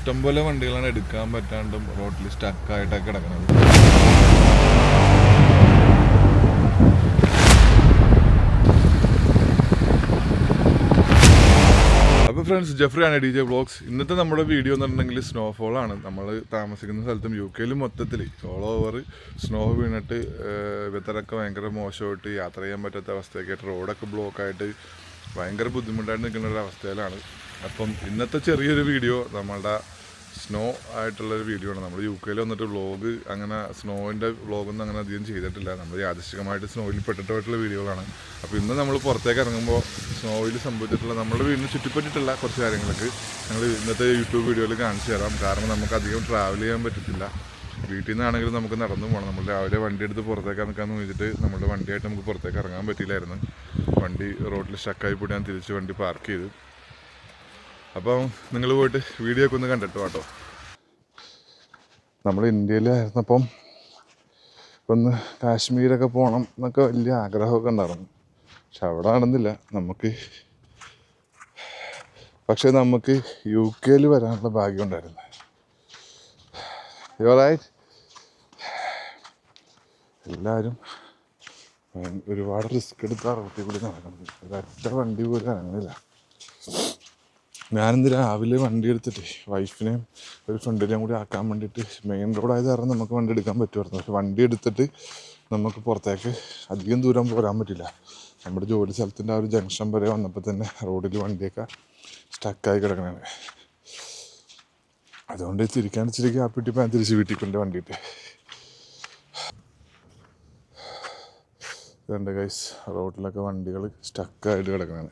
ഇഷ്ടംപോലെ വണ്ടികളാണ് എടുക്കാൻ പറ്റാണ്ടും റോഡിൽ സ്റ്റക്കായിട്ടൊക്കെ കിടക്കുന്നത്. അപ്പോൾ ഫ്രണ്ട്സ് ജെഫ്രി ആണ് ഡി ജെ ബ്ലോഗ്സ്. ഇന്നത്തെ നമ്മുടെ വീഡിയോ എന്ന് പറഞ്ഞിട്ടുണ്ടെങ്കിൽ സ്നോഫോൾ ആണ്. നമ്മൾ താമസിക്കുന്ന സ്ഥലത്തും യു കെയിൽ മൊത്തത്തിൽ ഓൾ ഓവർ സ്നോ വീണിട്ട് വെതറൊക്കെ ഭയങ്കര മോശമായിട്ട് യാത്ര ചെയ്യാൻ പറ്റാത്ത അവസ്ഥയൊക്കെ ആയിട്ട് റോഡൊക്കെ ബ്ലോക്കായിട്ട് ഭയങ്കര ബുദ്ധിമുട്ടായിട്ട് നിൽക്കുന്ന ഒരു അവസ്ഥയിലാണ്. അപ്പം ഇന്നത്തെ ചെറിയൊരു വീഡിയോ നമ്മളുടെ സ്നോ ആയിട്ടുള്ളൊരു വീഡിയോ ആണ്. നമ്മൾ യു കെയിൽ വന്നിട്ട് വ്ളോഗ് അങ്ങനെ സ്നോവിന്റെ വ്ളോഗൊന്നും അങ്ങനെ അധികം ചെയ്തിട്ടില്ല. നമ്മൾ യാദൃശികമായിട്ട് സ്നോയിൽ പെട്ടിട്ടായിട്ടുള്ള വീഡിയോകളാണ്. അപ്പോൾ ഇന്ന് നമ്മൾ പുറത്തേക്ക് ഇറങ്ങുമ്പോൾ സ്നോയിൽ സംഭവിച്ചിട്ടുള്ള നമ്മുടെ വീടിന് ചുറ്റിപ്പറ്റിയിട്ടുള്ള കുറച്ച് കാര്യങ്ങൾക്ക് ഞങ്ങൾ ഇന്നത്തെ യൂട്യൂബ് വീഡിയോയിൽ കാണിച്ചു തരാം. കാരണം നമുക്ക് അധികം ട്രാവൽ ചെയ്യാൻ പറ്റത്തില്ല. വീട്ടിൽ നിന്നാണെങ്കിലും നമുക്ക് നടന്നു പോകണം നമ്മൾ രാവിലെ വണ്ടി എടുത്ത് പുറത്തേക്ക് ഇറക്കാമെന്ന് വെച്ചിട്ട് നമ്മുടെ വണ്ടിയായിട്ട് നമുക്ക് പുറത്തേക്ക് ഇറങ്ങാൻ പറ്റിയില്ലായിരുന്നു വണ്ടി റോഡിൽ സ്റ്റക്കായി പോയി ഞാൻ തിരിച്ച് വണ്ടി പാർക്ക് ചെയ്തു. അപ്പം നിങ്ങൾ പോയിട്ട് വീഡിയോ ഒക്കെ ഒന്ന് കണ്ടിട്ട് കേട്ടോ നമ്മൾ ഇന്ത്യയിലായിരുന്നപ്പം ഒന്ന് കാശ്മീരൊക്കെ പോകണം എന്നൊക്കെ വലിയ ആഗ്രഹമൊക്കെ ഉണ്ടായിരുന്നു. പക്ഷെ അവിടെ നടന്നില്ല. നമുക്ക് പക്ഷെ നമുക്ക് യു കെയിൽ വരാനുള്ള ഭാഗ്യം ഉണ്ടായിരുന്നു. യുവറായിട്ട് എല്ലാവരും ഒരുപാട് റിസ്ക് എടുത്ത റോട്ടിൽ കൂടി നടക്കുന്നത് ഒരൊറ്റ വണ്ടി പോലും ഇറങ്ങുന്നില്ല. ഞാനിന്ന് രാവിലെ വണ്ടി എടുത്തിട്ട് വൈഫിനെയും ഒരു ഫ്രണ്ടിനെയും കൂടി ആക്കാൻ വേണ്ടിയിട്ട് മെയിൻ റോഡായത് കാരണം നമുക്ക് വണ്ടി എടുക്കാൻ പറ്റുമായിരുന്നു. പക്ഷെ വണ്ടി എടുത്തിട്ട് നമുക്ക് പുറത്തേക്ക് അധികം ദൂരം പോരാൻ പറ്റില്ല. നമ്മുടെ ജോലി സ്ഥലത്തിന്റെ ആ ഒരു ജംഗ്ഷൻ വരെ വന്നപ്പോൾ തന്നെ റോഡിൽ വണ്ടിയൊക്കെ സ്റ്റക്കായി കിടക്കണേ അതുകൊണ്ട് തിരിക്കാൻ ഇച്ചിരി ഗ്യാപ്പിട്ട് ഞാൻ തിരിച്ച് വീട്ടിൽ കൊണ്ട് വണ്ടിയിട്ട്. രണ്ട് ഗൈസ് റോഡിലൊക്കെ വണ്ടികൾ സ്റ്റക്കായിട്ട് കിടക്കണേ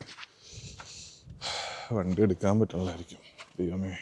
വണ്ടി എടുക്കാൻ പറ്റുന്നതായിരിക്കും. ദൈവമേ.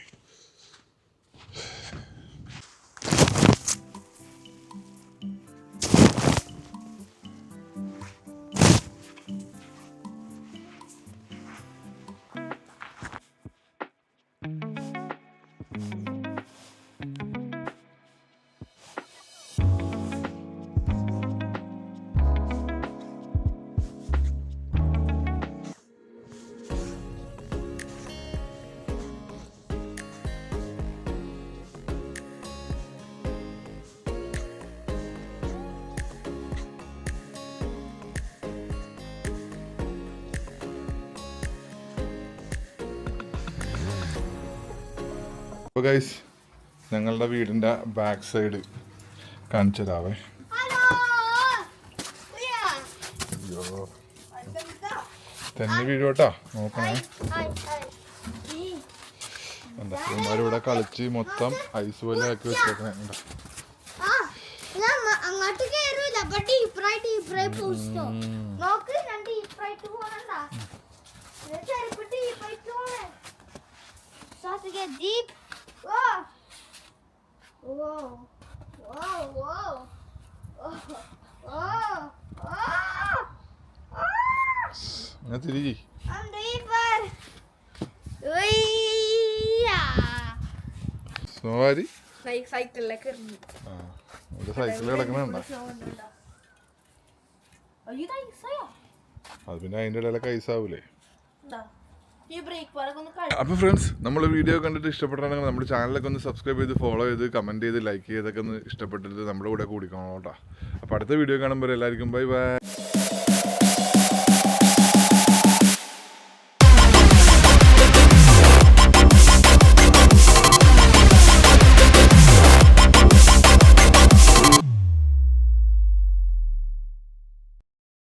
അപ്പോൾ ഗൈസ് ഞങ്ങളുടെ വീടിന്റെ ബാക്ക് സൈഡ് കാണിച്ചു തരാവേ. അയ്യോ? തന്നെ വീഴോട്ടാ നോക്കണേ. എന്താ ഇവന്മാരിവിടെ കളിച്ച് മൊത്തം ഐസ് പോലെ ആക്കി വെച്ചേക്കണേ. എന്താ അങ്ങനെ തിരികെ I'm deeper. ഉയ്യാ. സ്നോവാരി സൈ- സൈക്കിളിലേക്ക് സൈക്കിൾ കിടക്കണണ്ട അത് പിന്നെ അതിന്റെ ഇടയിലൊക്കെ ഐസാവൂലേ അപ്പോൾ ഫ്രണ്ട്സ് നമ്മൾ വീഡിയോ കണ്ടിട്ട് ഇഷ്ടപ്പെട്ടാണെങ്കിൽ നമ്മുടെ ചാനലൊക്കെ ഒന്ന് സബ്സ്ക്രൈബ് ചെയ്ത് ഫോളോ ചെയ്ത് കമന്റ് ചെയ്ത് ലൈക്ക് ചെയ്തൊക്കെ ഒന്ന് ഇഷ്ടപ്പെട്ടിട്ട് നമ്മുടെ കൂടെ കൂടിക്കണം കേട്ടോ. അപ്പോൾ അടുത്ത വീഡിയോ കാണുമ്പോൾ എല്ലാവർക്കും ബൈ ബൈ